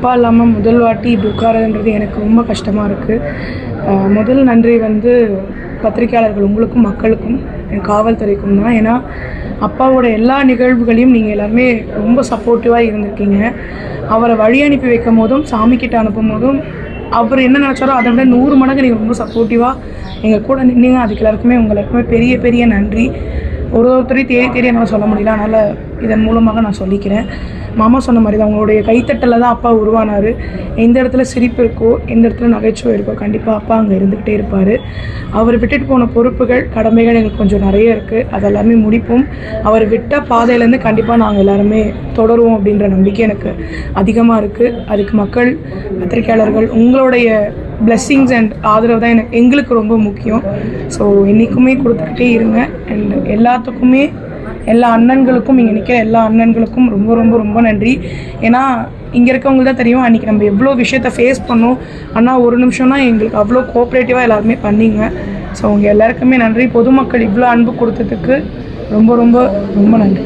அப்பா இல்லாமல் முதல் வாட்டி இப்படி உட்காரதுன்றது எனக்கு ரொம்ப கஷ்டமாக இருக்குது முதல் நன்றி வந்து பத்திரிக்கையாளர்கள் உங்களுக்கும் மக்களுக்கும் என் காவல்துறைக்கும் தான். ஏன்னா அப்பாவோட எல்லா நிகழ்வுகளையும் நீங்கள் எல்லாருமே ரொம்ப சப்போர்ட்டிவாக இருந்திருக்கீங்க. அவரை வழி அனுப்பி வைக்கும் போதும் சாமிக்கிட்ட அனுப்பும் போதும் அவர் என்ன நினச்சாரோ அதை விட நூறு மடங்கு நீங்கள் ரொம்ப சப்போர்ட்டிவாக எங்கள் கூட நின்றீங்க அதுக்கு எல்லாருக்குமே உங்களுக்குமே பெரிய பெரிய நன்றி. ஒரு ஒருத்தரையும் தேடி தேடி என்னால் சொல்ல முடியல. அதனால் இதன் மூலமாக நான் சொல்லிக்கிறேன். மாமா சொன்ன மாதிரி தான் அவங்களுடைய கைத்தட்டலில் தான் அப்பா உருவானார். எந்த இடத்துல சிரிப்பு இருக்கோ எந்த இடத்துல நகைச்சுவை இருக்கோ கண்டிப்பாக அப்பா அங்கே இருந்துக்கிட்டே இருப்பார். அவர் விட்டுட்டு போன பொறுப்புகள் கடமைகள் எங்களுக்கு கொஞ்சம் நிறைய இருக்குது அது எல்லாமே முடிப்போம். அவர் விட்ட பாதையிலேருந்து கண்டிப்பாக நாங்கள் எல்லாருமே தொடருவோம் அப்படின்ற நம்பிக்கை எனக்கு அதிகமாக இருக்குது அதுக்கு மக்கள் பத்திரிக்கையாளர்கள் உங்களுடைய பிளெஸ்ஸிங்ஸ் அண்ட் ஆதரவு தான் எனக்கு எங்களுக்கு ரொம்ப முக்கியம். ஸோ என்றைக்குமே கொடுத்துக்கிட்டே இருங்க. அண்ட் எல்லாத்துக்குமே எல்லா அண்ணன்களுக்கும் இங்கே நிற்கிற எல்லா அண்ணன்களுக்கும் ரொம்ப ரொம்ப ரொம்ப நன்றி. ஏன்னா இங்கே இருக்கவங்க தான் தெரியும் அன்றைக்கி நம்ம எவ்வளோ விஷயத்த ஃபேஸ் பண்ணோம். ஆனால் ஒரு நிமிஷம்னா எங்களுக்கு அவ்வளோ கோஆப்ரேட்டிவாக எல்லாருமே பண்ணிங்க. ஸோ உங்கள் எல்லாருக்குமே நன்றி. பொதுமக்கள் இவ்வளோ அன்பு கொடுத்ததுக்கு ரொம்ப ரொம்ப ரொம்ப நன்றி.